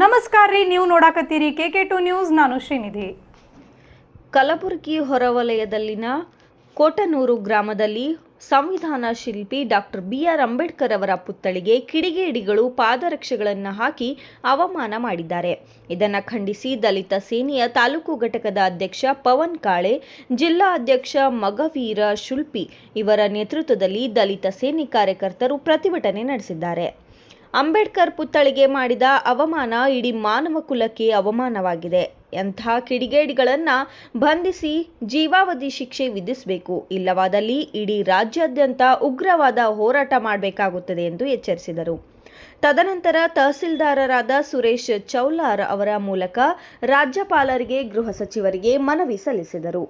ನಮಸ್ಕಾರ ರೀ, ನೀವು ನೋಡಾಕತ್ತೀರಿ ಕೆ ಕೆ ಟು ನ್ಯೂಸ್, ನಾನು ಶ್ರೀನಿಧಿ. ಕಲಬುರಗಿ ಹೊರವಲಯದಲ್ಲಿನ ಕೋಟನೂರು ಗ್ರಾಮದಲ್ಲಿ ಸಂವಿಧಾನ ಶಿಲ್ಪಿ ಡಾಕ್ಟರ್ ಬಿ ಆರ್ ಅಂಬೇಡ್ಕರ್ ಅವರ ಪುತ್ಥಳಿಗೆ ಕಿಡಿಗೇಡಿಗಳು ಪಾದರಕ್ಷೆಗಳನ್ನು ಹಾಕಿ ಅವಮಾನ ಮಾಡಿದ್ದಾರೆ. ಇದನ್ನು ಖಂಡಿಸಿ ದಲಿತ ಸೇನೆಯ ತಾಲೂಕು ಘಟಕದ ಅಧ್ಯಕ್ಷ ಪವನ್ ಕಾಳೆ, ಜಿಲ್ಲಾ ಅಧ್ಯಕ್ಷ ಮಗವೀರ ಶುಲ್ಪಿ ಇವರ ನೇತೃತ್ವದಲ್ಲಿ ದಲಿತ ಸೇನೆ ಕಾರ್ಯಕರ್ತರು ಪ್ರತಿಭಟನೆ ನಡೆಸಿದ್ದಾರೆ. ಅಂಬೇಡ್ಕರ್ ಪುತ್ಥಳಿಗೆ ಮಾಡಿದ ಅವಮಾನ ಇಡೀ ಮಾನವ ಕುಲಕ್ಕೆ ಅವಮಾನವಾಗಿದೆ. ಎಂಥ ಕಿಡಿಗೇಡಿಗಳನ್ನ ಬಂಧಿಸಿ ಜೀವಾವಧಿ ಶಿಕ್ಷೆ ವಿಧಿಸಬೇಕು. ಇಲ್ಲವಾದಲ್ಲಿ ಇಡೀ ರಾಜ್ಯಾದ್ಯಂತ ಉಗ್ರವಾದ ಹೋರಾಟ ಮಾಡಬೇಕಾಗುತ್ತದೆ ಎಂದು ಎಚ್ಚರಿಸಿದರು. ತದನಂತರ ತಹಸೀಲ್ದಾರರಾದ ಸುರೇಶ್ ಚೌಲಾರ್ ಅವರ ಮೂಲಕ ರಾಜ್ಯಪಾಲರಿಗೆ, ಗೃಹ ಸಚಿವರಿಗೆ ಮನವಿ ಸಲ್ಲಿಸಿದರು.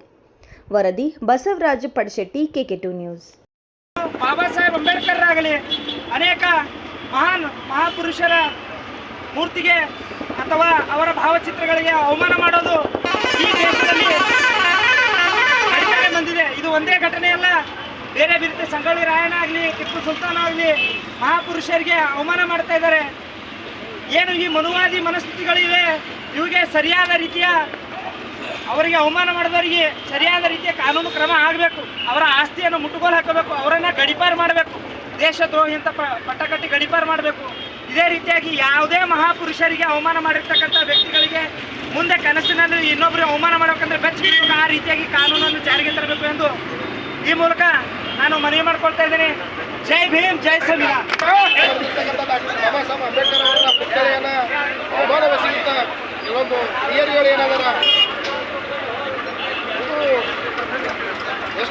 ವರದಿ Basavaraj Padashetti KK two news. Baba Saheb Ambedkar ಆಗಲಿ, ಅನೇಕ ಮಹಾನ್ ಮಹಾಪುರುಷರ ಮೂರ್ತಿಗೆ ಅಥವಾ ಅವರ ಭಾವಚಿತ್ರಗಳಿಗೆ ಅವಮಾನ ಮಾಡೋದು ಈ ದೇಶದಲ್ಲಿ ಬಂದಿದೆ. ಇದು ಒಂದೇ ಘಟನೆ ಅಲ್ಲ ಬೇರೆ ಬೇರೆ ಸಂಗೊಳ್ಳಿ ರಾಯಣ್ಣ ಆಗಲಿ, ಟಿಪ್ಪು ಸುಲ್ತಾನ್ ಆಗಲಿ ಮಹಾಪುರುಷರಿಗೆ ಅವಮಾನ ಮಾಡ್ತಾ ಇದ್ದಾರೆ. ಏನು ಈ ಮನುವಾದಿ ಮನಸ್ಥಿತಿಗಳಿವೆ? ಇವಿಗೆ ಸರಿಯಾದ ರೀತಿಯ ಅವರಿಗೆ ಅವಮಾನ ಮಾಡಿದವರಿಗೆ ಸರಿಯಾದ ರೀತಿಯ ಕಾನೂನು ಕ್ರಮ ಆಗಬೇಕು. ಅವರ ಆಸ್ತಿಯನ್ನು ಮುಟ್ಟುಗೋಲು ಹಾಕಬೇಕು. ಅವರನ್ನು ಗಡಿಪಾರು ಮಾಡಬೇಕು. ದೇಶದ್ರೋಹಿ ಅಂತ ಪಟ್ಟಕಟ್ಟಿ ಪಟ್ಟ ಗಡಿಪಾರು ಮಾಡಬೇಕು. ಇದೇ ರೀತಿಯಾಗಿ ಯಾವುದೇ ಮಹಾಪುರುಷರಿಗೆ ಅವಮಾನ ಮಾಡಿರ್ತಕ್ಕಂಥ ವ್ಯಕ್ತಿಗಳಿಗೆ ಮುಂದೆ ಕನಸಿನಲ್ಲಿ ಇನ್ನೊಬ್ಬರಿಗೆ ಅವಮಾನ ಮಾಡಬೇಕಂದ್ರೆ ಬೆಚ್ಚಬೇಕು ಆ ರೀತಿಯಾಗಿ ಕಾನೂನನ್ನು ಜಾರಿಗೆ ತರಬೇಕು ಎಂದು ಈ ಮೂಲಕ ನಾನು ಮನವಿ ಮಾಡ್ಕೊಳ್ತಾ ಇದ್ದೀನಿ. ಜೈ ಭೀಮ್, ಜೈ ಸಂವಿಧಾನ. ಅಂಬೇಡ್ಕರ್ ಅವರ ಪುತ್ಥಳಿಯನ್ನ ಹಿರಿಯರುಗಳು ಏನಾದಾರ